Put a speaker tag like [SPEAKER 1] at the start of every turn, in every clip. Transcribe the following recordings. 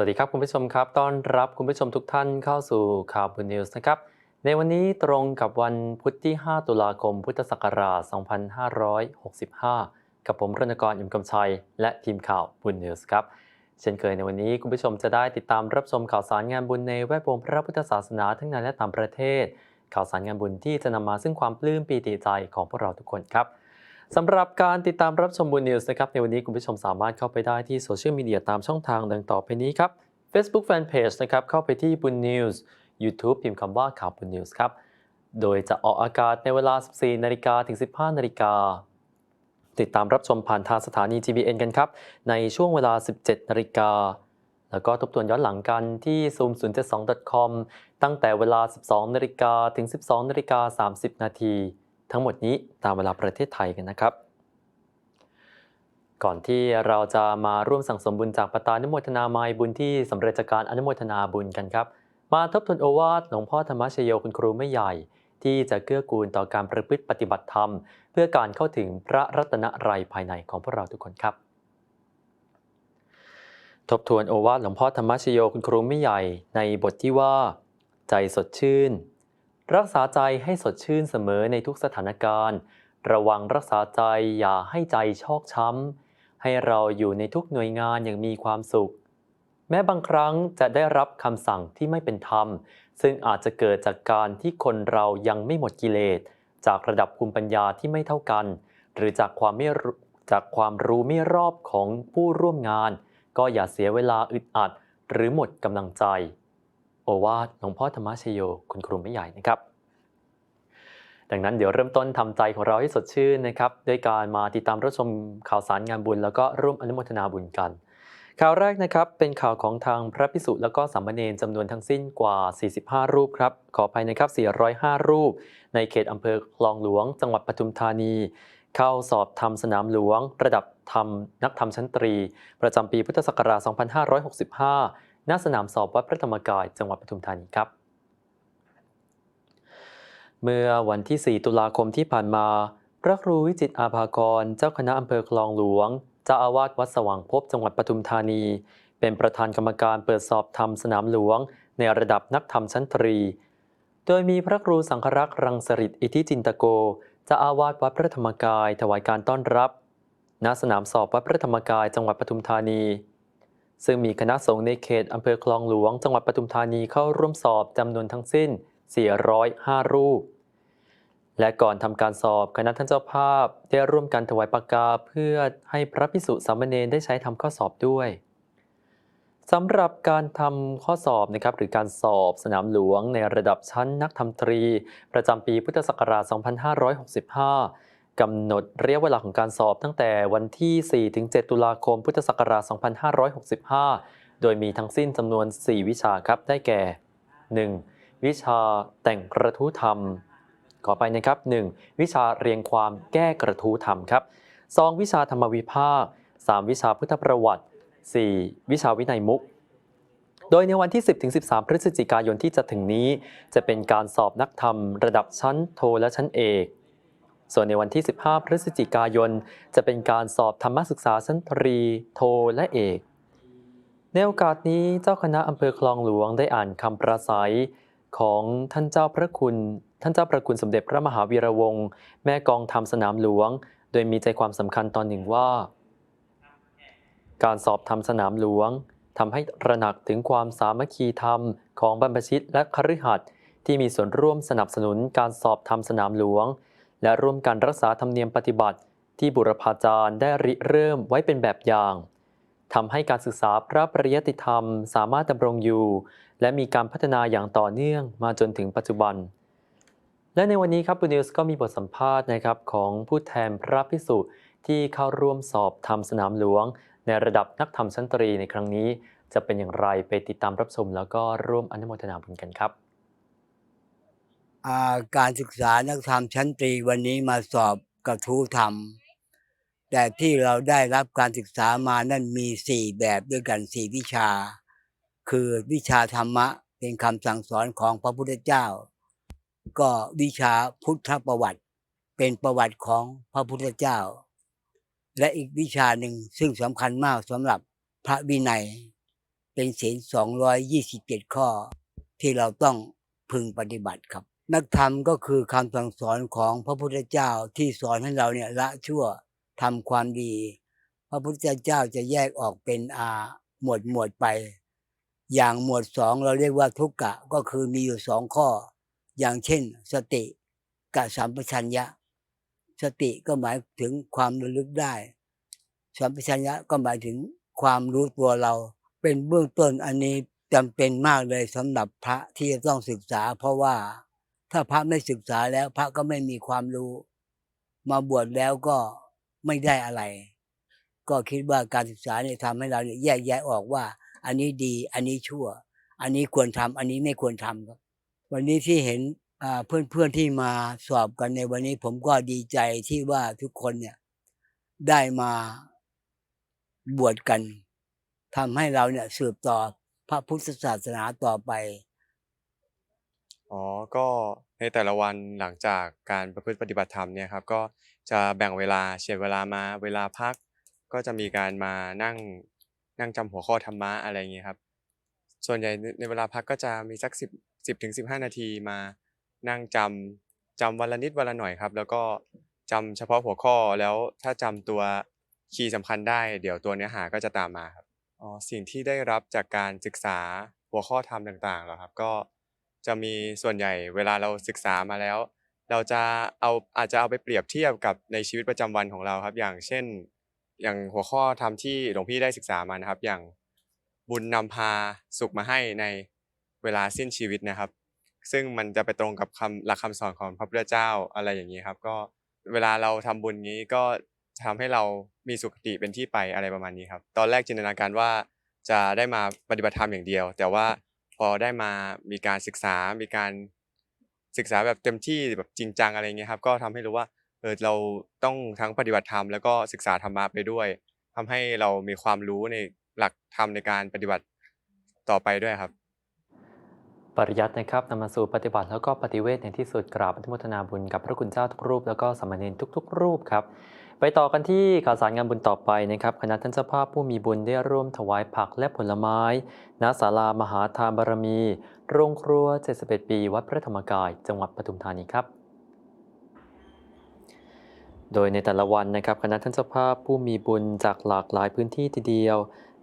[SPEAKER 1] วัสดีครับคุณผู้ชมครับ ต้อนรับคุณผู้ชมทุกท่านเข้าสู่ข่าวบุญนิวส์นะครับ ในวันนี้ตรงกับวันพุธที่ 5 ตุลาคม พุทธศักราช 2565 กับผมรณกรอิมกำชัย และทีมข่าวบุญนิวส์ครับ เช่นเคยในวันนี้คุณผู้ชมจะได้ติดตามรับชมข่าวสารงานบุญในแวดวงพระพุทธศาสนาทั้งในและต่างประเทศ ข่าวสารงานบุญที่จะนำมาซึ่งความปลื้มปีติใจของพวกเราทุกคนครับ สำหรับการติดตามรับชมบุญนิวส์นะครับในวันนี้คุณผู้ชมสามารถเข้าไปได้ที่โซเชียลมีเดียตามช่องทางดังต่อไปนี้ครับ Facebook Fanpage นะครับเข้าไปที่บุญนิวส์ YouTube พิมพ์คำว่าข่าวบุญนิวส์ครับ โดยจะออกอากาศในเวลา 14 นาฬิกาถึง 15 นาฬิกาติดตามรับชมผ่านทางสถานี GBN กันครับ ในช่วงเวลา 17 นาฬิกา แล้วก็ทบทวนย้อนหลังกันที่ zoom072.com ตั้งแต่เวลา 12 นาฬิกาถึง 12 นาฬิกา 30 นาที ทั้งหมดนี้ตามเวลาประเทศไทยกันนะครับ ก่อนที่เราจะมาร่วมสั่งสมบุญจากปตานุโมทนาไมยบุญที่สำเร็จจากการอนุโมทนาบุญกันครับ มาทบทวนโอวาทหลวงพ่อธรรมชโยคุณครูไม่ใหญ่ ที่จะเกื้อกูลต่อการประพฤติปฏิบัติธรรม เพื่อการเข้าถึงพระรัตนรัยภายในของพวกเราทุกคนครับทบทวนโอวาทหลวงพ่อธรรมชโยคุณครูไม่ใหญ่ในบทที่ว่า ใจสดชื่น รักษาใจให้สดชื่นเสมอในทุกสถานการณ์ ระวังรักษาใจอย่าให้ใจชอกช้ำ ให้เราอยู่ในทุกหน่วยงานอย่างมีความสุข แม้บางครั้งจะได้รับคำสั่งที่ไม่เป็นธรรม ซึ่งอาจจะเกิดจากการที่คนเรายังไม่หมดกิเลส จากระดับภูมิปัญญาที่ไม่เท่ากัน หรือจากความไม่รู้จากความรู้ไม่รอบของผู้ร่วมงาน ก็อย่าเสียเวลาอึดอัด หรือหมดกำลังใจ โอวาทหลวงพ่อธรรมชโย คุณครูไม่ใหญ่นะครับ ดังนั้นเดี๋ยวเริ่มต้นทำใจของเราให้สดชื่นนะครับด้วยการมาติดตามรับชมข่าวสารงานบุญ แล้วก็ร่วมอนุโมทนาบุญกัน ข่าวแรกนะครับเป็นข่าวของทางพระพิสุแล้วก็สามเณรจำนวนทั้งสิ้นกว่า 45 รูปครับขออภัยนะครับ405 รูป ในเขตอำเภอคลองหลวง จังหวัดปทุมธานีเข้าสอบธรรมสนามหลวง ระดับธรรมนักธรรมชั้นตรี ประจำปีพุทธศักราช 2565 ณสนามสอบวัดพระธรรมกายจังหวัดปทุมธานีครับ เมื่อวันที่ 4 ตุลาคมที่ผ่านมา พระครูวิจิตอาภากร เจ้าคณะอำเภอคลองหลวง เจ้าอาวาสวัดสว่างพบจังหวัดปทุมธานี เป็นประธานกรรมการเปิดสอบธรรมสนามหลวง ในระดับนักธรรมชั้นตรี โดยมีพระครูสังฆรักษ์รังสริตอิทิจินตโกเจ้าอาวาสวัดพระธรรมกายถวายการต้อนรับ ณ สนามสอบวัดพระธรรมกายจังหวัดปทุมธานี ซึ่งมีคณะสงฆ์ในเขตอำเภอคลองหลวง จังหวัดปทุมธานีเข้าร่วมสอบจำนวนทั้งสิ้น 405 รูป และก่อนทำการสอบคณะท่านเจ้าภาพได้ร่วมกันถวายปากกาเพื่อให้พระพิสุสามเณรได้ใช้ทำข้อสอบด้วยสำหรับการทำข้อสอบนะครับหรือการสอบสนามหลวงในระดับชั้นนักธรรมตรี ประจำปีพุทธศักราช 2565 กำหนดระยะเวลาของการสอบตั้งแต่วันที่ 4-7 ตุลาคม พุทธศักราช 2565 โดยมีทั้งสิ้นจำนวน 4 วิชาครับ ได้แก่ 1. วิชาแต่งกระทู้ธรรม ขอไปนะครับ 1. วิชาเรียงความแก้กระทู้ธรรมครับ 2. วิชาธรรมวิภาค 3. วิชาพุทธประวัติ 4. วิชาวินัยมุกโดยในวันที่ 10-13 พฤศจิกายนที่จะถึงนี้ จะเป็นการสอบนักธรรม ระดับชั้นโทและชั้นเอก ส่วนในวันที่ 15 พฤศจิกายน จะเป็นการสอบธรรมศึกษาชั้นตรี โท และเอก ในโอกาสนี้เจ้าคณะอำเภอคลองหลวงได้อ่านคำประสัยของท่านเจ้าพระคุณ ท่านเจ้าพระคุณสมเด็จพระมหาวีระวงศ์แม่กองธรรมสนามหลวง โดยมีใจความสำคัญตอนหนึ่งว่า การสอบธรรมสนามหลวงทำให้ตระหนักถึงความสามัคคีธรรมของบรรพชิตและคฤหัสถ์ที่มีส่วนร่วมสนับสนุนการสอบธรรมสนามหลวง และร่วมกันรักษาธรรมเนียมปฏิบัติ ที่บุรพาจารย์ได้ริเริ่มไว้เป็นแบบอย่างทำให้การศึกษาพระปริยติธรรมสามารถดำรงอยู่ และมีการพัฒนาอย่างต่อเนื่องมาจนถึงปัจจุบัน และในวันนี้ครับบุนิวส์ก็มีบทสัมภาษณ์นะครับของผู้แทนพระพิสุที่เข้าร่วมสอบธรรมสนามหลวง ในระดับนักธรรมชั้นตรีในครั้งนี้ จะเป็นอย่างไรไปติดตามรับชมแล้วก็ร่วมอนุโมทนาบุญกันครับ
[SPEAKER 2] การศึกษานักธรรมชั้นตรีวันนี้มาสอบกระทู้ธรรม แต่ที่เราได้รับการศึกษามานั่นมีสี่แบบด้วยกันสี่วิชา คือวิชาธรรมะเป็นคำสั่งสอนของพระพุทธเจ้า ก็วิชาพุทธประวัติ เป็นประวัติของพระพุทธเจ้า และอีกวิชาหนึ่งซึ่งสำคัญมากสำหรับพระวินัย เป็นศีล227ข้อ ที่เราต้องพึงปฏิบัติครับ นักธรรมก็คือคำสั่งสอนของพระพุทธเจ้าที่สอนให้เราเนี่ยละชั่วทำความดี พระพุทธเจ้าจะแยกออกเป็นอาหมวดหมวดไป อย่างหมวดสองเราเรียกว่าทุกกะก็คือมีอยู่สองข้อ อย่างเช่น สติกับสัมปชัญญะ สติก็หมายถึงความระลึกได้ สัมปชัญญะก็หมายถึงความรู้ตัวเรา เป็นเบื้องต้นอันนี้จำเป็นมากเลยสำหรับพระที่จะต้องศึกษาเพราะว่า ถ้าพระไม่ศึกษาแล้วพระก็ไม่มีความรู้ มาบวชแล้วก็ไม่ได้อะไร ก็คิดว่าการศึกษาเนี่ยทำให้เราเนี่ยแยกแยะออกว่า อันนี้ดี อันนี้ชั่ว อันนี้ควรทำอันนี้ไม่ควรทำครับ วันนี้ที่เห็นเพื่อนเพื่อนๆที่มาสอบกันในวันนี้ ผมก็ดีใจที่ว่าทุกคนเนี่ยได้มาบวชกันทำให้เราเนี่ยสืบต่อพระพุทธศาสนาต่อไป
[SPEAKER 3] อ๋อ ก็ในแต่ละวันหลังจากการประพฤติปฏิบัติธรรมเนี่ยครับ ก็จะแบ่งเวลาเฉียดเวลามาเวลาพัก ก็จะมีการมานั่งนั่งจำหัวข้อธรรมะอะไรอย่างเงี้ยครับ ส่วนใหญ่ในในเวลาพักก็จะมีสักสิบสิบถึงสิบห้านาทีมานั่งจำจำวันละนิดวันละหน่อยครับ แล้วก็จำเฉพาะหัวข้อแล้วถ้าจำตัวคีย์สำคัญได้ เดี๋ยวตัวเนื้อหาก็จะตามมาครับ อ๋อสิ่งที่ได้รับจากการศึกษาหัวข้อธรรมต่างๆเหรอครับ ก็ จะมีส่วนใหญ่เวลาเราศึกษามาแล้ว เราจะเอาอาจจะเอาไปเปรียบเทียบกับในชีวิตประจำวันของเราครับ อย่างเช่น อย่างหัวข้อธรรมที่หลวงพี่ได้ศึกษามานะครับ อย่างบุญนำพาสุขมาให้ในเวลาสิ้นชีวิตนะครับ ซึ่งมันจะไปตรงกับคำหลักคำสอนของพระพุทธเจ้าอะไรอย่างนี้ครับ ก็เวลาเราทำบุญนี้ก็ทำให้เรามีสุขติเป็นที่ไปอะไรประมาณนี้ครับ ตอนแรกจินตนาการว่าจะได้มาปฏิบัติธรรมอย่างเดียว แต่ว่า พอได้มามีการศึกษา มีการศึกษาแบบเต็มที่แบบจริงจังอะไรเงี้ยครับ ก็ทำให้รู้ว่าเออเราต้องทั้งปฏิบัติธรรมแล้วก็ศึกษาธรรมะไปด้วยทำให้เรามีความรู้ในหลักธรรมในการปฏิบัติต่อไปด้วยครับ
[SPEAKER 1] ปริยัตินะครับนำมาสู่ปฏิบัติแล้วก็ปฏิเวทในที่สุดกราบอนุโมทนาบุญกับพระคุณเจ้าทุกรูป แล้วก็สมเณรทุก ๆ รูปครับ ไปต่อกันที่ข่าวสารงานบุญต่อไปนะครับคณะท่านเจ้าภาพผู้มีบุญได้ร่วมถวายผักและผลไม้ณศาลามหาทานบารมี โรงครัว 71 ปี วัดพระธรรมกาย จังหวัดปทุมธานีครับโดยในแต่ละวันนะครับคณะท่านเจ้าภาพผู้มีบุญจากหลากหลายพื้นที่ทีเดียว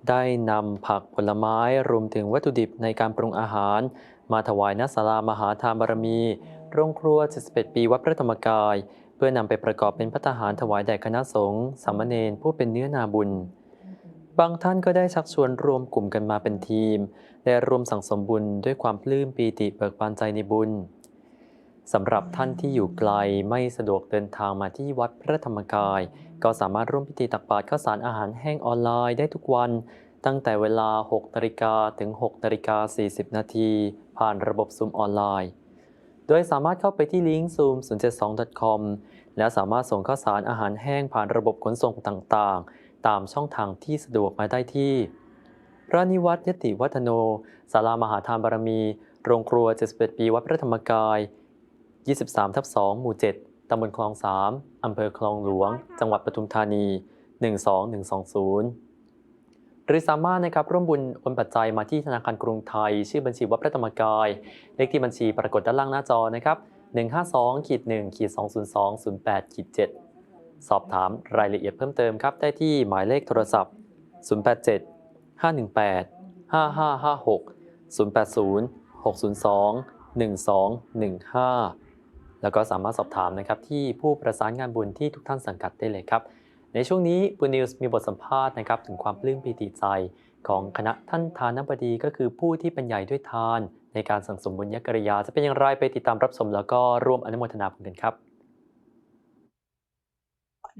[SPEAKER 1] ได้นำผักผลไม้รวมถึงวัตถุดิบในการปรุงอาหาร มาถวายณศาลามหาทานบารมี โรงครัว 71 ปีวัดพระธรรมกาย เพื่อนำไปประกอบเป็นพัตตาหารถวายแด่คณะสงฆ์สามเณรผู้เป็นเนื้อนาบุญ บางท่านก็ได้ชักชวนรวมกลุ่มกันมาเป็นทีม และรวมสั่งสมบุญด้วยความปลื้มปีติเบิกบานใจในบุญสำหรับท่านที่อยู่ไกลไม่สะดวกเดินทางมาที่วัดพระธรรมกาย ก็สามารถร่วมพิธีตักบาตรข้าวสารอาหารแห้งออนไลน์ได้ทุกวัน ตั้งแต่เวลา6นาฬิกาถึง6นาฬิกา40นาทีผ่านระบบซูมออนไลน์ โดยสามารถเข้าไปที่ลิงก์ zoom 072 com แล้วสามารถส่งข้าวสารอาหารแห้งผ่านระบบขนส่งต่างๆ ตามช่องทางที่สะดวกมาได้ที่ พระนิวัตยติวัฒโนศาลามหาทานบารมี โรงครัว 71 ปีวัดพระธรรมกาย 23ทับ2หมู่ 7ตำบลคลอง 3 อำเภอคลองหลวง จังหวัดปทุมธานี 12120 หรือสามารถนะครับร่วมบุญโอนปัจจัยมาที่ธนาคารกรุงไทย ชื่อบัญชีวัดพระธรรมกาย เลขที่บัญชีปรากฏด้านล่างหน้าจอนะครับ152ขีด1ขีด202 08ขีด7สอบถามรายละเอียดเพิ่มเติมครับ ได้ที่หมายเลขโทรศัพท์ 087 518 5556 080 602 1215 แล้วก็สามารถสอบถามนะครับที่ผู้ประสานงานบุญที่ทุกท่านสังกัดได้เลยครับ ในช่วงนี้บุญนิวส์มีบทสัมภาษณ์นะครับถึงความปลื้มปีติใจ ของคณะท่านทานบดีก็คือผู้ที่เป็นใหญ่ด้วยทาน ในการสั่งสมบุญญกริยา จะเป็นอย่างไรไปติดตามรับชมแล้วก็ร่วมอนุโมทนาบุญกันครับ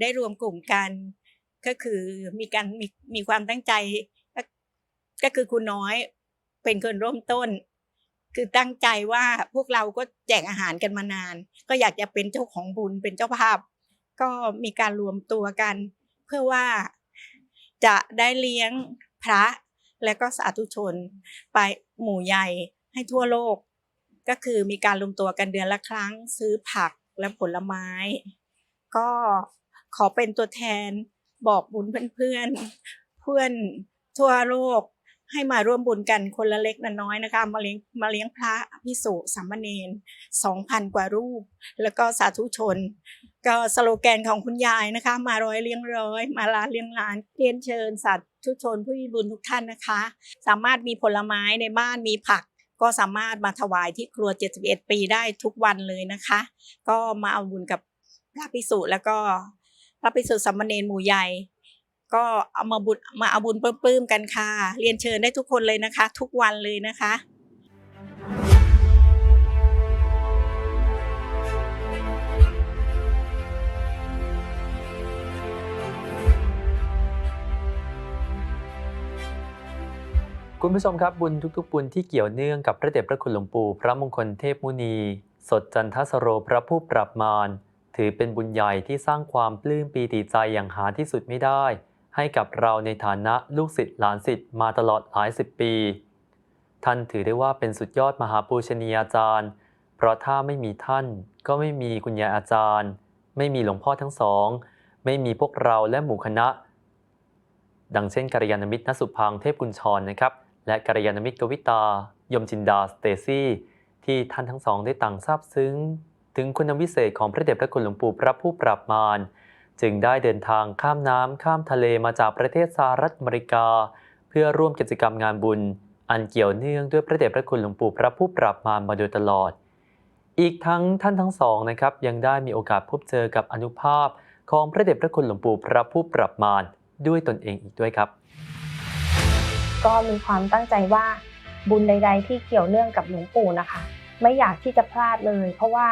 [SPEAKER 4] ได้รวมกลุ่มกันก็คือมีการมีมีความตั้งใจ ก็คือคุณน้อยเป็นคนร่วมต้น คือตั้งใจว่าพวกเราก็แจกอาหารกันมานาน ก็อยากจะเป็นเจ้าของบุญเป็นเจ้าภาพ ก็มีการรวมตัวกัน เพื่อว่าจะได้เลี้ยงพระและก็สาธุชน ไปหมู่ใหญ่ให้ทั่วโลก ก็คือมีการรวมตัวกันเดือนละครั้ง ซื้อผักและผลไม้ ก็ขอเป็นตัวแทนบอกบุญเพื่อนๆ เพื่อนทั่วโลกให้มาร่วมบุญกันคนละเล็กละน้อยนะคะ มาเลี้ยงมาเลี้ยงพระพิสุสามเณรสองพันกว่ารูป แล้วก็สาธุชน ก็สโลแกนของคุณยายนะคะ มาร้อยเลี้ยงร้อย มาล้านเลี้ยงล้านเรียนเชิญสาธุชนผู้มีบุญทุกท่านนะคะ สามารถมีผลไม้ในบ้านมีผัก ก็สามารถมาถวายที่ครัว 71 ปีได้ทุกวันเลยนะคะ ก็มาเอาบุญกับพระภิกษุแล้วก็พระภิกษุสามเณรหมู่ใหญ่ก็เอามาบุญมาเอาบุญปลื้มๆกันค่ะ เรียนเชิญได้ทุกคนเลยนะคะ ทุกวันเลยนะคะ
[SPEAKER 1] คุณผู้ชมครับบุญทุกๆบุญที่เกี่ยวเนื่องกับพระเดชพระคุณหลวงปู่พระมงคลเทพมุนี สดจันทสโรพระผู้ปรับมารถือเป็นบุญใหญ่ที่สร้างความปลื้มปีติใจอย่างหาที่สุดไม่ได้ ให้กับเราในฐานะลูกศิษย์หลานศิษย์มาตลอดหลายสิบปี ท่านถือได้ว่าเป็นสุดยอดมหาปูชนียาจารย์ เพราะถ้าไม่มีท่านก็ไม่มีคุณยายอาจารย์ ไม่มีหลวงพ่อทั้งสอง ไม่มีพวกเราและหมู่คณะ ดังเช่นกัลยาณมิตรนสุพังเทพกุญชรนะครับ และกัลยาณมิตรกวิตา ยมจินดาสเตซี่ ที่ท่านทั้งสองได้ต่างซาบซึ้ง ถึงคุณวิเศษของพระเดชพระคุณหลวงปู่พระผู้ปราบมารจึงได้เดินทางข้ามน้ำข้ามทะเลมาจากประเทศสหรัฐอเมริกา เพื่อร่วมกิจกรรมงานบุญ อันเกี่ยวเนื่องด้วยพระเดชพระคุณหลวงปู่พระผู้ปราบมารมาโดยตลอด อีกทั้งท่านทั้งสองนะครับยังได้มีโอกาสพบเจอกับอนุภาพ ของพระเดชพระคุณหลวงปู่พระผู้ปราบมารด้วยตนเองอีกด้วยครับ
[SPEAKER 5] ก็มีความตั้งใจว่าบุญใด ๆ ที่เกี่ยวเนื่องกับหลวงปู่นะคะ ไม่อยากที่จะพลาดเลย เพราะว่า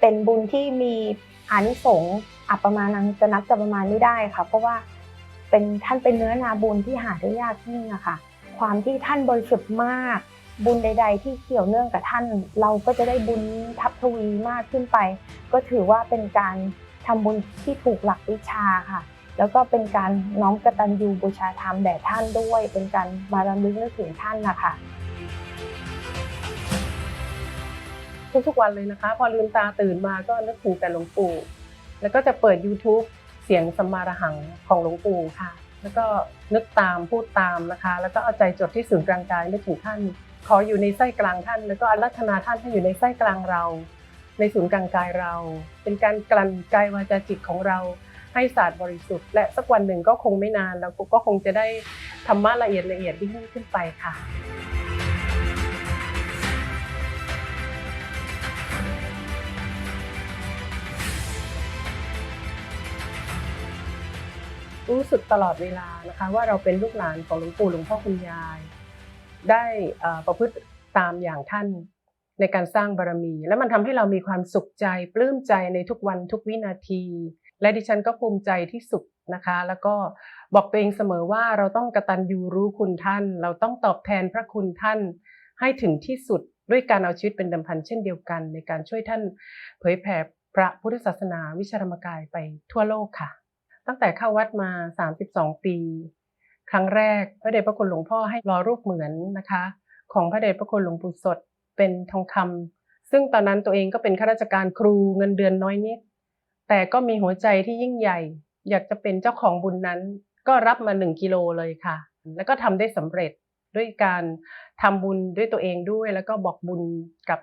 [SPEAKER 5] เป็นบุญที่มีอานิสงส์อัปมาณังจะนับจะประมาณไม่ได้ค่ะ เพราะว่าเป็นท่านเป็นเนื้อนาบุญที่หาได้ยากยิ่งอะค่ะ ความที่ท่านบริสุทธิ์มาก บุญใด ๆ ที่เกี่ยวเนื่องกับท่าน เราก็จะได้บุญทับทวีมากขึ้นไป ก็ถือว่าเป็นการทำบุญที่ถูกหลักวิชาค่ะ แล้วก็เป็นการน้อมกตัญญูบูชาธรรมแด่ท่านด้วย เป็นการมารำลึกนึกถึงท่านนะคะ
[SPEAKER 6] ทุกๆวันเลยนะคะ พอลืมตาตื่นมาก็นึกถึงแต่หลวงปู่ แล้วก็จะเปิด YouTube เสียงสมมาระหังของหลวงปู่ค่ะ แล้วก็นึกตามพูดตามนะคะ แล้วก็เอาใจจดที่ศูนย์กลางกายนึกถึงท่าน ขออยู่ในไส้กลางท่าน แล้วก็อารัธนาท่านให้อยู่ในไส้กลางเรา ในศูนย์กลางกายเรา เป็นการกลั่นกายวาจาจิตของเรา ให้ศาสตร์บริสุทธิ์ และสักวันหนึ่งก็คงไม่นานแล้วก็คงจะได้ธรรมะละเอียดละเอียดยิ่งขึ้นไปค่ะรู้สึกตลอดเวลานะคะว่าเราเป็นลูกหลานของหลวงปู่หลวงพ่อคุณยาย ได้ประพฤติตามอย่างท่านในการสร้างบารมี และมันทำให้เรามีความสุขใจปลื้มใจในทุกวันทุกวินาที และดิฉันก็ภูมิใจที่สุดนะคะ แล้วก็บอกตัวเองเสมอว่าเราต้องกระตัญญูรู้คุณท่าน เราต้องตอบแทนพระคุณท่าน ให้ถึงที่สุดด้วยการเอาชีวิตเป็นดิมพันเช่นเดียวกัน ในการช่วยท่านเผยแผ่พระพุทธศาสนาวิชารมกายไปทั่วโลกค่ะ ตั้งแต่เข้าวัดมา 32 ปี ครั้งแรกพระเดชพระคุณหลวงพ่อให้รอรูปเหมือนนะคะ ของพระเดชพระคุณหลวงปู่สดเป็นทองคำซึ่งตอนนั้นตัวเองก็เป็นข้าราชการครูเงินเดือนน้อยนิด แต่ก็มีหัวใจที่ยิ่งใหญ่ อยากจะเป็นเจ้าของบุญนั้น ก็รับมา 1 กิโลเลยค่ะ แล้วก็ทำได้สำเร็จด้วยการทำบุญด้วยตัวเองด้วย แล้วก็บอกบุญกับ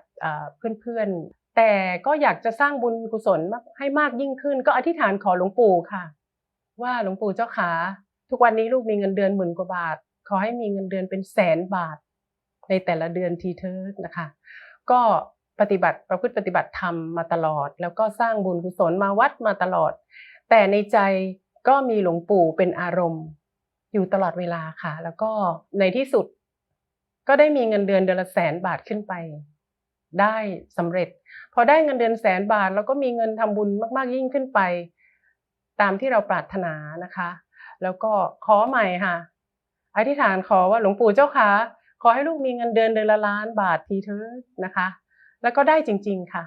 [SPEAKER 6] เพื่อนๆ แต่ก็อยากจะสร้างบุญกุศลให้มากยิ่งขึ้น ก็อธิษฐานขอหลวงปู่ค่ะ ว่าหลวงปู่เจ้าขาทุกวันนี้ลูกมีเงินเดือนหมื่นกว่าบาท ขอให้มีเงินเดือนเป็นแสนบาท ในแต่ละเดือนทีเถิดนะคะ ก็ ปฏิบัติประพฤติปฏิบัติธรรมมาตลอด แล้วก็สร้างบุญกุศลมาวัดมาตลอด แต่ในใจก็มีหลวงปู่เป็นอารมณ์ อยู่ตลอดเวลาค่ะ แล้วก็ในที่สุด ก็ได้มีเงินเดือนเดือนละแสนบาทขึ้นไป ได้สำเร็จ พอได้เงินเดือนแสนบาท แล้วก็มีเงินทำบุญมาก ๆยิ่งขึ้นไป ตามที่เราปรารถนานะคะ แล้วก็ขอใหม่ค่ะอธิษฐานขอว่าหลวงปู่เจ้าค่ะขอให้ลูกมีเงินเดือนเดือนละล้านบาททีเถอะนะคะ แล้วก็ได้จริง ๆค่ะ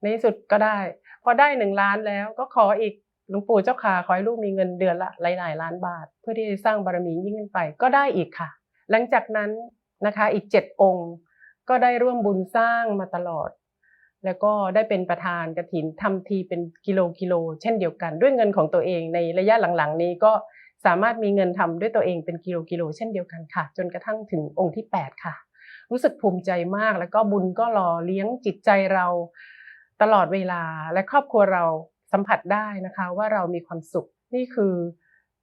[SPEAKER 6] ในที่สุดก็ได้ พอได้หนึ่งล้านแล้วก็ขออีกหลวงปู่เจ้าค่ะขอให้ลูกมีเงินเดือนละหลายๆล้านบาท เพื่อที่จะสร้างบารมียิ่งขึ้นไปก็ได้อีกค่ะ หลังจากนั้นนะคะอีกเจ็ดองค์ก็ได้ร่วมบุญสร้างมาตลอด แล้วก็ได้เป็นประธานกฐินทำทีเป็นกิโลกิโล เช่นเดียวกัน ด้วยเงินของตัวเองในระยะหลังๆ นี้ก็สามารถมีเงินทำด้วยตัวเองเป็นกิโลกิโล เช่นเดียวกันค่ะ จนกระทั่งถึงองค์ที่ 8 ค่ะ รู้สึกภูมิใจมาก แล้วก็บุญก็รอเลี้ยงจิตใจเราตลอดเวลาและครอบครัวเราสัมผัสได้นะคะ ว่าเรามีความสุขนี่คือ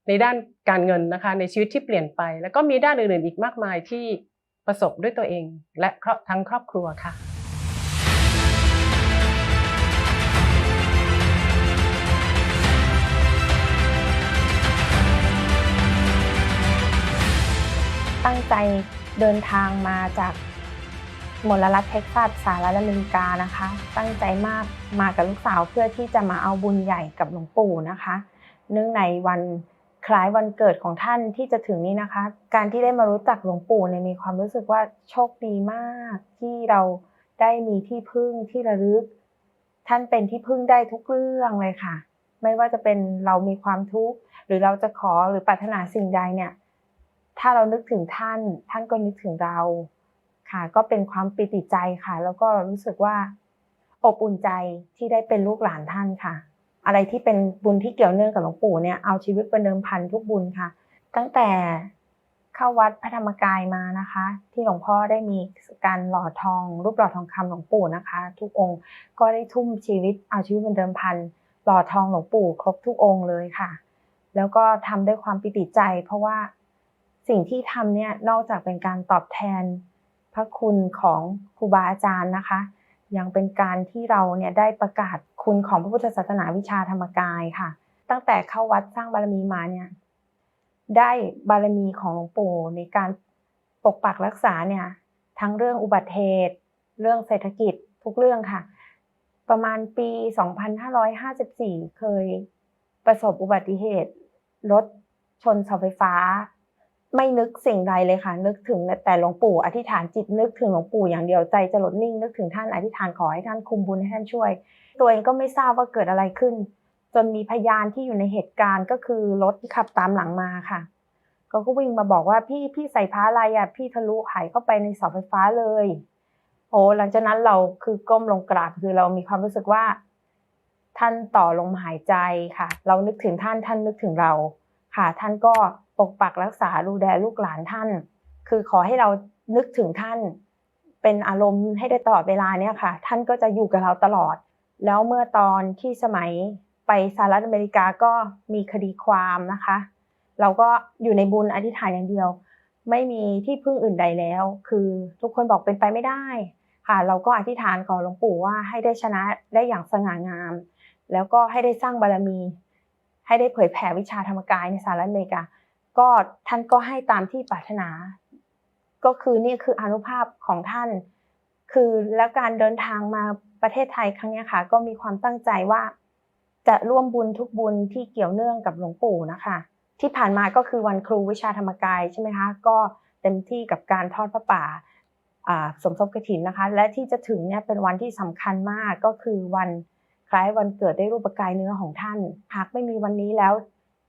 [SPEAKER 6] ในด้านการเงินนะคะ ในชีวิตที่เปลี่ยนไป แล้วก็มีด้านอื่นๆอีกมากมายที่ประสบด้วยตัวเอง และครทั้งครอบครัวค่ะ
[SPEAKER 5] ตั้งใจ เดินทางมาจากมลรัฐเท็กซัสสหรัฐอเมริกานะคะ ตั้งใจมากมากับลูกสาวเพื่อที่จะมาเอาบุญใหญ่กับหลวงปู่นะคะ เนื่องในวันคล้ายวันเกิดของท่านที่จะถึงนี้นะคะ การที่ได้มารู้จักหลวงปู่เนี่ยมีความรู้สึกว่าโชคดีมากที่เราได้มีที่พึ่งที่ระลึก ท่านเป็นที่พึ่งได้ทุกเรื่องเลยค่ะ ไม่ว่าจะเป็นเรามีความทุกข์หรือเราจะขอหรือปรารถนาสิ่งใดเนี่ย ถ้าเรานึกถึงท่าน ท่านก็นึกถึงเราค่ะ ก็เป็นความปิติใจค่ะ แล้วก็รู้สึกว่าอบอุ่นใจที่ได้เป็นลูกหลานท่านค่ะ อะไรที่เป็นบุญที่เกี่ยวเนื่องกับหลวงปู่เนี่ยเอาชีวิตเป็นเดิมพันทุกบุญค่ะ ตั้งแต่เข้าวัดพระธรรมกายมานะคะ ที่หลวงพ่อได้มีการหล่อทอง รูปหล่อทองคำหลวงปู่นะคะ ทุกองค์ก็ได้ทุ่มชีวิตเอาชีวิตเป็นเดิมพันหล่อทองหลวงปู่ครบทุกองค์เลยค่ะ แล้วก็ทำด้วยความปิติใจ เพราะว่า สิ่งที่ทำเนี่ยนอกจากเป็นการตอบแทนพระคุณของครูบาอาจารย์นะคะ ยังเป็นการที่เราเนี่ยได้ประกาศคุณของพระพุทธศาสนาวิชาธรรมกายค่ะ ตั้งแต่เข้าวัดสร้างบารมีมาเนี่ยได้บารมีของหลวงปู่ในการปกปักรักษาเนี่ยทั้งเรื่องอุบัติเหตุ เรื่องเศรษฐกิจทุกเรื่องค่ะ ประมาณปี 2554 เคยประสบอุบัติเหตุรถชนเสาไฟฟ้า ไม่นึกสิ่งใดเลยค่ะ นึกถึงแต่หลวงปู่อธิษฐานจิตนึกถึงหลวงปู่อย่างเดียวใจจะหลดนิ่ง นึกถึงท่านอธิษฐานขอให้ท่านคุมบุญให้ท่านช่วย ตัวเองก็ไม่ทราบว่าเกิดอะไรขึ้น จนมีพยานที่อยู่ในเหตุการณ์ก็คือรถที่ขับตามหลังมาค่ะก็ก็วิ่งมาบอกว่าพี่พี่ใส่ผ้าอะไรอะพี่ทะลุหายเข้าไปในเสาไฟฟ้าเลย โอ้หลังจากนั้นเราคือก้มลงกราบคือเรามีความรู้สึกว่า ท่านต่อลมหายใจค่ะ เรานึกถึงท่านท่านนึกถึงเรา ค่ะ ท่านก็ปกปักรักษาดูแลลูกหลานท่าน คือขอให้เรานึกถึงท่าน เป็นอารมณ์ให้ได้ตลอดเวลาเนี่ยค่ะ ท่านก็จะอยู่กับเราตลอด แล้วเมื่อตอนที่สมัยไปสหรัฐอเมริกาก็มีคดีความนะคะ เราก็อยู่ในบุญอธิษฐานอย่างเดียว ไม่มีที่พึ่งอื่นใดแล้ว คือทุกคนบอกเป็นไปไม่ได้ค่ะ เราก็อธิษฐานขอหลวงปู่ว่าให้ได้ชนะได้อย่างสง่างาม แล้วก็ให้ได้สร้างบารมี ให้ได้เผยแผ่วิชาธรรมกายในสหรัฐอเมริกา ก็ท่านก็ให้ตามที่ปรารถนา ก็คือนี่คืออนุภาพของท่าน คือแล้วการเดินทางมาประเทศไทยครั้งนี้ค่ะ ก็มีความตั้งใจว่า จะร่วมบุญทุกบุญที่เกี่ยวเนื่องกับหลวงปู่นะคะ ที่ผ่านมาก็คือวันครูวิชาธรรมกายใช่ไหมคะ ก็เต็มที่กับการทอดพระป่าสมทบกฐินนะคะ และที่จะถึงเนี่ยเป็นวันที่สำคัญมากก็คือวัน ล้ายวันเกิดได้รูปกายเนื้อของท่าน หากไม่มีวันนี้แล้ว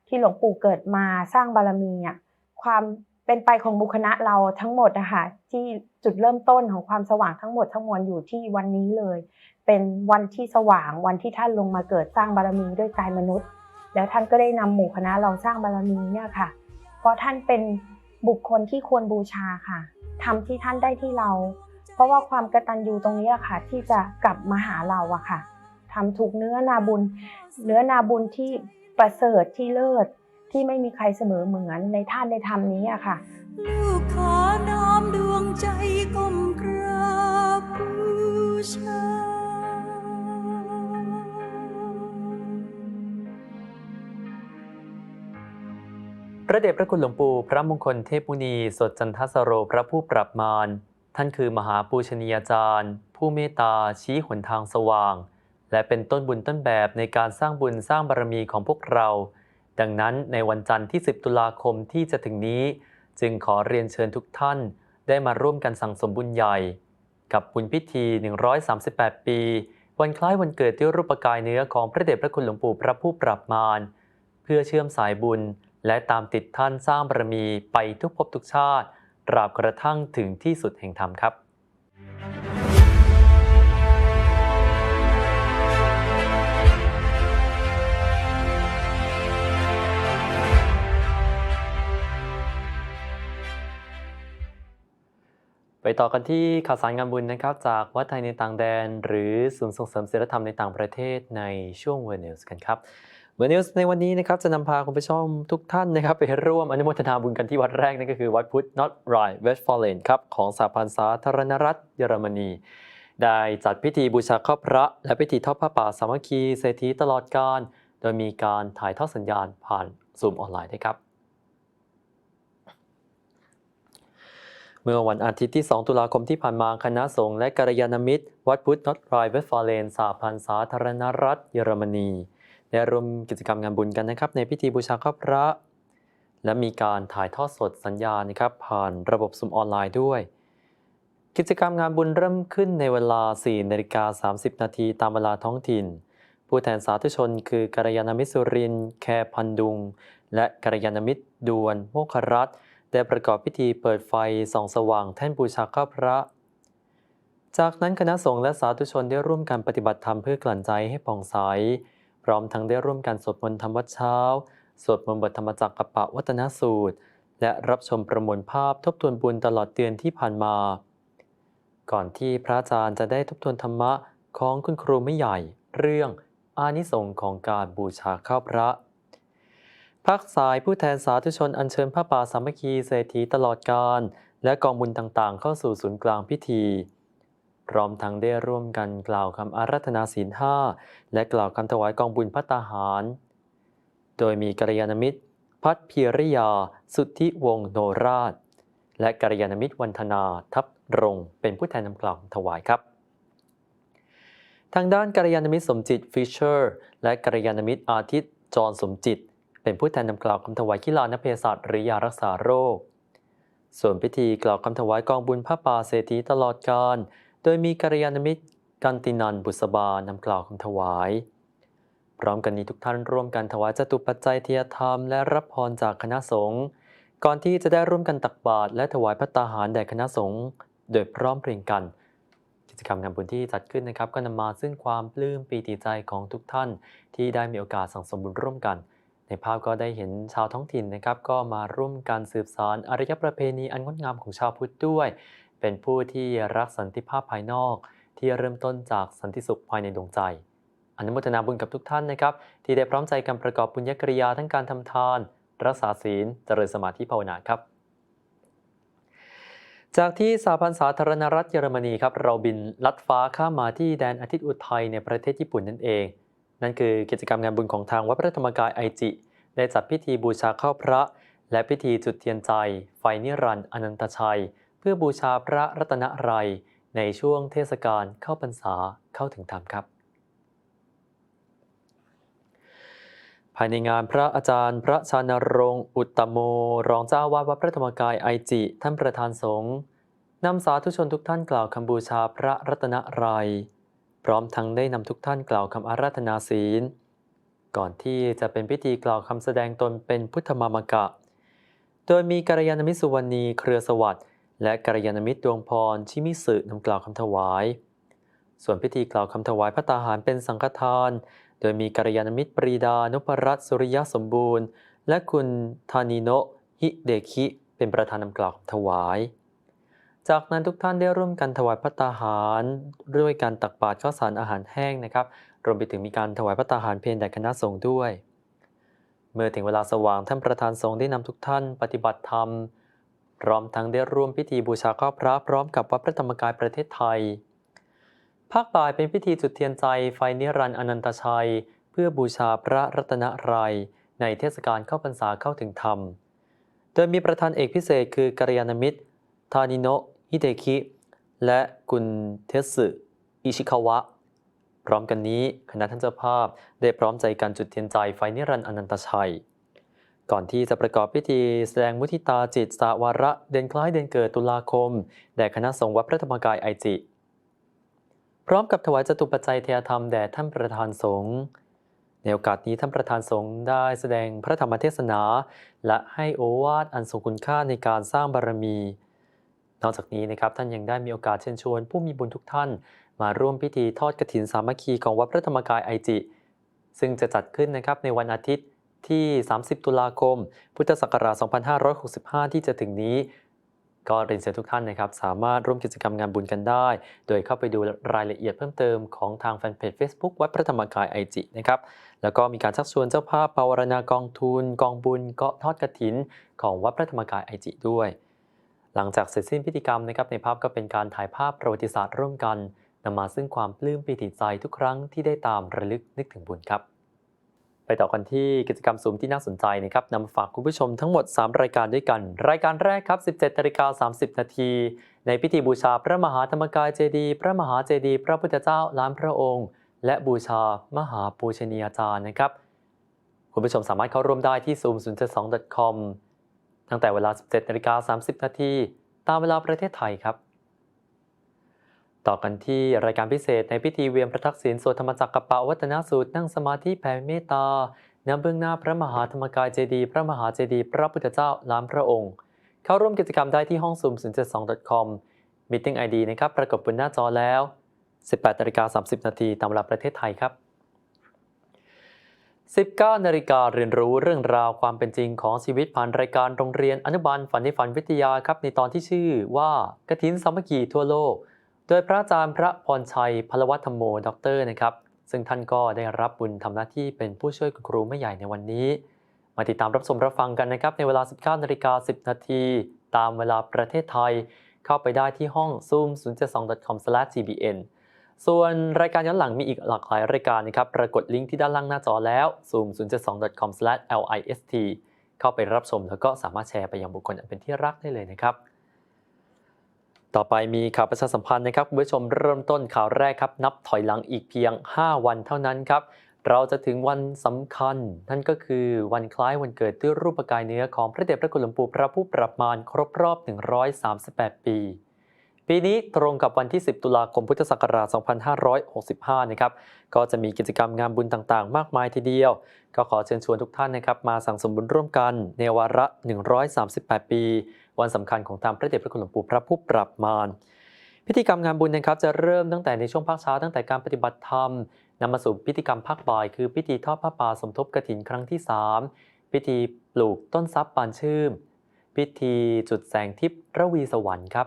[SPEAKER 5] ที่หลวงปู่เกิดมาสร้างบารมีอะความเป็นไปของบุคณะเราทั้งหมดนะคะที่จุดเริ่มต้นของความสว่างทั้งหมดทั้งมวลอยู่ที่วันนี้เลย เป็นวันที่สว่างวันที่ท่านลงมาเกิดสร้างบารมีด้วยกายมนุษย์ แล้วท่านก็ได้นำหมู่คณะเราสร้างบารมีเนี่ยค่ะ เพราะท่านเป็นบุคคลที่ควรบูชาค่ะทำที่ท่านได้ที่เรา เพราะว่าความกระตัญญูตรงนี้อะค่ะ ที่จะกลับมาหาเราอะค่ะ ทำถูกเนื้อนาบุญ เนื้อนาบุญที่ประเสริฐที่เลิศที่ไม่มีใครเสมอเหมือนในท่านในธรรมนี้อะค่ะ
[SPEAKER 7] ลูกขอน้อมดวงใจก้มกราบบูชา
[SPEAKER 1] พระเดชพระคุณหลวงปู่พระมงคลเทพมุนีสดจันทสโรพระผู้ปรับมารท่านคือมหาปูชนียาจารย์ ผู้เมตตาชี้หนทางสว่าง และเป็นต้นบุญต้นแบบในการสร้างบุญสร้างบารมีของพวกเรา ดังนั้นในวันจันทร์ที่ 10 ตุลาคมที่จะถึงนี้ จึงขอเรียนเชิญทุกท่านได้มาร่วมกันสั่งสมบุญใหญ่ กับบุญพิธี 138 ปี วันคล้ายวันเกิดที่รูปกายเนื้อของพระเดชพระคุณหลวงปู่พระผู้ปรับมารเพื่อเชื่อมสายบุญ และตามติดท่านสร้างบารมีไปทุกภพทุกชาติตราบกระทั่งถึงที่สุดแห่งธรรมครับ ไปต่อกันที่ข่าวสารงานบุญนะครับจากวัดไทยในต่างแดน หรือศูนย์ส่งเสริมศีลธรรมในต่างประเทศในช่วงเวอร์เนลส์กันครับเวอร์เนลส์ในวันนี้นะครับจะนำพาคุณผู้ชมทุกท่านนะครับไปร่วมอนุโมทนาบุญกันที่วัดแรกนั่นก็คือวัดพุทธนอตไรเวสต์ฟอร์เรนครับของสหพันธ์สาธารณรัฐเยอรมนี ได้จัดพิธีบูชาข้าพระ และพิธีทอดผ้าป่าสามัคคีเศรษฐีตลอดกาลโดยมีการถ่ายทอดสัญญาณผ่านซูมออนไลน์ด้วยครับ เมื่อวันอาทิตย์ที่ 2 ตุลาคมที่ผ่านมาคณะสงฆ์และกัลยาณมิตร วัดพุทธนอตไรเวสฟาเลนสาพันธ์สาธารณรัฐเยอรมนี ได้ร่วมกิจกรรมงานบุญกันนะครับ ในพิธีบูชาข้าพระ และมีการถ่ายทอดสดสัญญาณนะครับ ผ่านระบบซุมออนไลน์ด้วย กิจกรรมงานบุญเริ่มขึ้นในเวลา4นาฬิกา30 นาทีตามเวลาท้องถิ่น ผู้แทนสาธุชน คือกัลยาณมิตรสุรินแคพันดุง และกัลยาณมิตรดวนโมคครัตน์ ได้ประกอบพิธีเปิดไฟส่องสว่างแท่นบูชาข้าพระ จากนั้นคณะสงฆ์และสาธุชนได้ร่วมกันปฏิบัติธรรมเพื่อกลั่นใจให้ผ่องใส พร้อมทั้งได้ร่วมกันสวดมนต์ธรรมวัดเช้า สวดมนต์บทธรรมจักรกับปะวัตนสูตร และรับชมประมวลภาพทบทวนบุญตลอดเดือนที่ผ่านมา ก่อนที่พระอาจารย์จะได้ทบทวนธรรมะของคุณครูไม่ใหญ่ เรื่องอานิสงส์ของการบูชาข้าพระ พักสายผู้แทนสาธุชนอัญเชิญผ้าป่าสามัคคีเศรษฐีตลอดกาลและกองบุญต่างๆ เข้าสู่ศูนย์กลางพิธี พร้อมทั้งได้ร่วมกันกล่าวคำอารัธนาศีลห้าและกล่าวคำถวายกองบุญพัตตาหาร โดยมีกัลยาณมิตร พัฒพีริยา สุทธิวงศ์โนราช และกัลยาณมิตรวันธนาทับรงเป็นผู้แทนนำกล่าวถวายครับทางด้านกัลยาณมิตรสมจิตฟิชเชอร์ และกัลยาณมิตรอาทิตย์จรสมจิต เป็นผู้แทนนำกล่าวคำถวายกีฬานเภสัชหรือยารักษาโรค ส่วนพิธีกล่าวคำถวายกองบุญพระป่าเศรษฐีตลอดกาลโดยมีกัลยาณมิตรกันตินันบุษบานำกล่าวคำถวาย พร้อมกันนี้ทุกท่านร่วมกันถวายจตุปัจจัยเทียธรรมและรับพรจากคณะสงฆ์ก่อนที่จะได้ร่วมกันตักบาตรและถวายพระตาหารแด่คณะสงฆ์โดยพร้อมเพรียงกัน กิจกรรมงานบุญที่จัดขึ้นนะครับ ก็นำมาซึ่งความปลื้มปีติใจของทุกท่านที่ได้มีโอกาสสั่งสมบุญร่วมกัน ในภาพก็ได้เห็นชาวท้องถิ่นนะครับ ก็มาร่วมกันสืบสานอารยประเพณีอันงดงามของชาวพุทธด้วย เป็นผู้ที่รักสันติภาพภายนอก ที่เริ่มต้นจากสันติสุขภายในดวงใจ อนุโมทนาบุญกับทุกท่านนะครับ ที่ได้พร้อมใจกันประกอบบุญญกริยาทั้งการทำทาน รักษาศีลเจริญสมาธิภาวนาครับจากที่สหพันธ์สาธารณรัฐเยอรมนีครับเราบินลัดฟ้าข้ามมาที่แดนอาทิตย์อุทัยในประเทศญี่ปุ่นนั่นเอง นั่นคือกิจกรรมงานบุญของทางวัดพระธรรมกายไอจิได้จัดพิธีบูชาเข้าพระ และพิธีจุดเทียนใจ ไฟนิรันดร์อนันตชัย เพื่อบูชาพระรัตนรัย ในช่วงเทศกาลเข้าพรรษาเข้าถึงธรรมครับภายในงานพระอาจารย์ พระชานรงค์อุตตโม รองเจ้าวาดวัดพระธรรมกายไอจิท่านประธานสงฆ์นำสาธุชนทุกท่านกล่าวคำบูชาพระรัตนรัย พร้อมทั้งได้นำทุกท่านกล่าวคำอาราธนาศีล ก่อนที่จะเป็นพิธีกล่าวคำแสดงตนเป็นพุทธมามกะ โดยมีกัลยาณมิตรสุวรรณีเครือสวัสดิ์และกัลยาณมิตรดวงพรชิมิสึนำกล่าวคำถวาย ส่วนพิธีกล่าวคำถวายพระตาหารเป็นสังฆทาน โดยมีกัลยาณมิตรปรีดานพรัตสุริยะสมบูรณ์ และคุณธานิโนะฮิเดคิ เป็นประธานนำกล่าวคำถวาย จากนั้นทุกท่านได้ร่วมกันถวายพระตาหารด้วยการตักบาตรข้าวสารอาหารแห้งนะครับรวมไปถึงมีการถวายพระตาหารเพลแด่คณะสงฆ์ด้วย เมื่อถึงเวลาสว่างท่านประธานสงฆ์ได้นำทุกท่าน ปฏิบัติธรรม พร้อมทั้งได้ร่วมพิธีบูชาข้าพระพร้อมกับวัดพระธรรมกายประเทศไทยภาคบ่ายเป็นพิธีจุดเทียนใจไฟนิรันดร์อนันตชัย เพื่อบูชาพระรัตนรัย ในเทศกาลเข้าพรรษาเข้าถึงธรรม โดยมีประธานเอกพิเศษคือกัลยาณมิตร ทานิโนะ ฮิเดคิ และกุนเทสึอิชิคาวะ พร้อมกันนี้คณะท่านเจ้าภาพได้พร้อมใจกันจุดเทียนใจไฟนิรันดร์อนันตชัย ก่อนที่จะประกอบพิธีแสดงมุทิตาจิตสาวาระเดือนคล้ายเดือนเกิดตุลาคม แด่คณะสงฆ์วัดพระธรรมกายไอจิ พร้อมกับถวายจตุปัจจัยเทยธรรมแด่ท่านประธานสงฆ์ในโอกาสนี้ท่านประธานสงฆ์ได้แสดงพระธรรมเทศนา และให้โอวาทอันทรงคุณค่าในการสร้างบารมี นอกจากนี้นะครับท่านยังได้มีโอกาสเชิญชวน ผู้มีบุญทุกท่าน มาร่วมพิธีทอดกฐินสามัคคีของวัดพระธรรมกายไอจิ ซึ่งจะจัดขึ้นนะครับในวันอาทิตย์ที่ 30 ตุลาคม พุทธศักราช 2565 ที่จะถึงนี้ก็เรียนเชิญทุกท่านนะครับ สามารถร่วมกิจกรรมงานบุญกันได้ โดยเข้าไปดูรายละเอียดเพิ่มเติมของทางแฟนเพจ Facebook วัดพระธรรมกายไอจินะครับ แล้วก็มีการชักชวนเจ้าภาพปวารณากองทุน กองบุญเกาะทอดกระถิน ของวัดพระธรรมกายไอจิด้วย หลังจากเสร็จสิ้นพิธีกรรมนะครับในภาพก็เป็นการถ่ายภาพประวัติศาสตร์ร่วมกันนำมาซึ่งความปลื้มปิติใจทุกครั้งที่ได้ตามระลึกนึกถึงบุญครับ ไปต่อกันที่กิจกรรมซูมที่น่าสนใจนะครับนำมาฝากคุณผู้ชมทั้งหมด 3 รายการด้วยกัน รายการแรกครับ 17นาฬิกา30 นาที ในพิธีบูชาพระมหาธรรมกายเจดีย์พระมหาเจดีย์พระพุทธเจ้าล้านพระองค์ และบูชามหาปูชนียาจารย์นะครับ คุณผู้ชมสามารถเข้าร่วมได้ที่ zoom 0 2 com ตั้งแต่เวลา 17นาฬิกา30 นาทีตามเวลาประเทศไทยครับ ต่อกันที่รายการพิเศษในพิธีเวียนพระทักษิณสวดธรรมจักรกปะวัฒนสูตรนั่งสมาธิแผ่เมตตาณเบื้องหน้าพระมหาธรรมกายเจดีย์พระมหาเจดีย์พระพุทธเจ้าล้านพระองค์ เข้าร่วมกิจกรรมได้ที่ห้อง zoom 0 2 com meeting ID นะครับปรากฏบนหน้าจอแล้ว 18นาฬิกา30 นาทีตามเวลาประเทศไทยครับ 19นาฬิกาเรียนรู้เรื่องราวความเป็นจริงของชีวิตผ่านรายการโรงเรียนอนุบาลฝันในฝันวิทยาครับ ในตอนที่ชื่อว่ากระถินสามัคคีทั่วโลก โดยพระอาจารย์พระพรชัยพลวัฒโมด็อกเตอร์นะครับ ซึ่งท่านก็ได้รับบุญทำหน้าที่เป็นผู้ช่วยครูไม่ใหญ่ในวันนี้ มาติดตามรับชมรับฟังกันนะครับ ในเวลา 19นาฬิกา10 นาที ตามเวลาประเทศไทย เข้าไปได้ที่ห้อง zoom072.com/gbn ส่วนรายการย้อนหลังมีอีกหลากหลายรายการนะครับ ปรากฏลิงก์ที่ด้านล่างหน้าจอแล้ว zoom 0 7 2 com list เข้าไปรับชมแล้วก็สามารถแชร์ไปยังบุคคลอันเป็นที่รักได้เลยนะครับ ต่อไปมีข่าวประชาสัมพันธ์นะครับคุณผู้ชมเริ่มต้นข่าวแรกครับ นับถอยหลังอีกเพียง 5 วันเท่านั้นครับ เราจะถึงวันสำคัญ นั่นก็คือวันคล้ายวันเกิดด้วยรูปกายเนื้อของพระเดชพระคุณหลวงปู่พระผู้ปรับมารครบรอบ 138 ปี ปีนี้ตรงกับวันที่ 10 ตุลาคมพุทธศักราช 2565 นะครับ ก็จะมีกิจกรรมงานบุญต่างๆ มากมายทีเดียว ก็ขอเชิญชวนทุกท่านนะครับ มาสั่งสมบุญร่วมกัน ในวาระ 138 ปี วันสำคัญของทางพระเดชพระคุณหลวงปู่พระผู้ปรับมาร พิธีกรรมงานบุญนะครับจะเริ่มตั้งแต่ในช่วงภาคเช้าตั้งแต่การปฏิบัติธรรมนำมาสู่พิธีกรรมภาคบ่ายคือพิธีทอดผ้าป่าสมทบกฐินครั้งที่ 3 พิธีปลูกต้นทรัพย์ปานชื่มพิธีจุดแสงทิพย์ระวีสวรรค์ครับ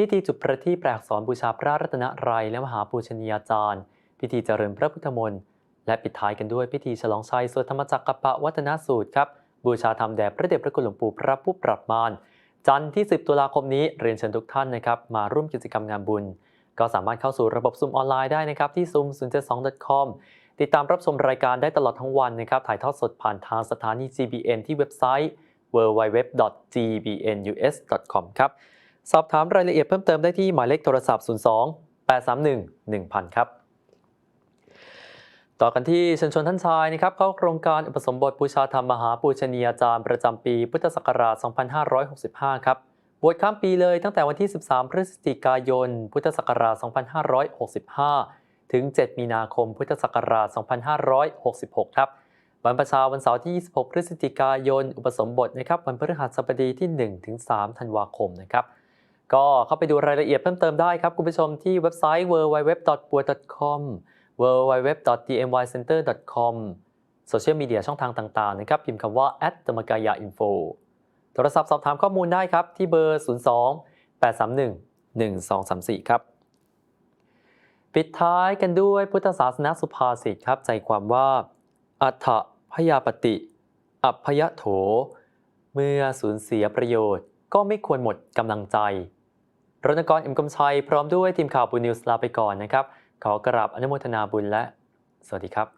[SPEAKER 1] พิธีจุดประทีปแปลกสอนบูชาพระรัตนตรัยและมหาปูชนียาจารย์ พิธีเจริญพระพุทธมนต์และปิดท้ายกันด้วยพิธีฉลองชัยสวดธรรมจักรปะวัฒนสูตรครับ บูชาธรรมแด่พระเดชพระคุณหลวงปู่พระผู้ปรับมารจันทร์ที่ 10 ตุลาคมนี้เรียนเชิญทุกท่านนะครับมาร่วมกิจกรรมงานบุญ ก็สามารถเข้าสู่ระบบซุมออนไลน์ได้นะครับที่ zoom 0 7 2 com ติดตามรับชมรายการได้ตลอดทั้งวันนะครับถ่ายทอดสดผ่านทางสถานี GBN ที่เว็บไซต์ www.gbnus.com ครับ สอบถามรายละเอียดเพิ่มเติมได้ที่หมายเลขโทรศัพท์ 02 831 1000 ครับ ต่อกันที่เชิญชวนท่านชายนะครับ เข้าโครงการอุปสมบทบูชาธรรมมหาปูชนียาจารย์ประจำปีพุทธศักราช 2565 ครับ บวชข้ามปีเลยตั้งแต่วันที่ 13 พฤศจิกายน พุทธศักราช 2565 ถึง 7 มีนาคม พุทธศักราช 2566 ครับวันประชาวันเสาร์ที่ 26 พฤศจิกายน อุปสมบทนะครับ วันพฤหัสบดีที่ 1-3 ธันวาคมนะครับ ก็เข้าไปดูรายละเอียดเพิ่มเติมได้ครับ คุณผู้ชมที่เว็บไซต์ www.bua.com www.dmycenter.com โซเชียลมีเดียช่องทางต่างๆนะครับพิมพ์คำว่า t h a m a k a y a info โทรศัพท์สอบถามข้อมูลได้ครับ ที่เบอร์ 02 831 1234 ครับ ปิดท้ายกันด้วยพุทธศาสนาสุภาษิตครับ ใจความว่า อัฏฐพยาปติอัพยโถ เมื่อสูญเสียประโยชน์ ก็ไม่ควรหมดกำลังใจ รณกรเอ็มกำชัยพร้อมด้วยทีมข่าวบุญนิวส์ลาไปก่อนนะครับ ขอกราบอนุโมทนาบุญและ สวัสดีครับ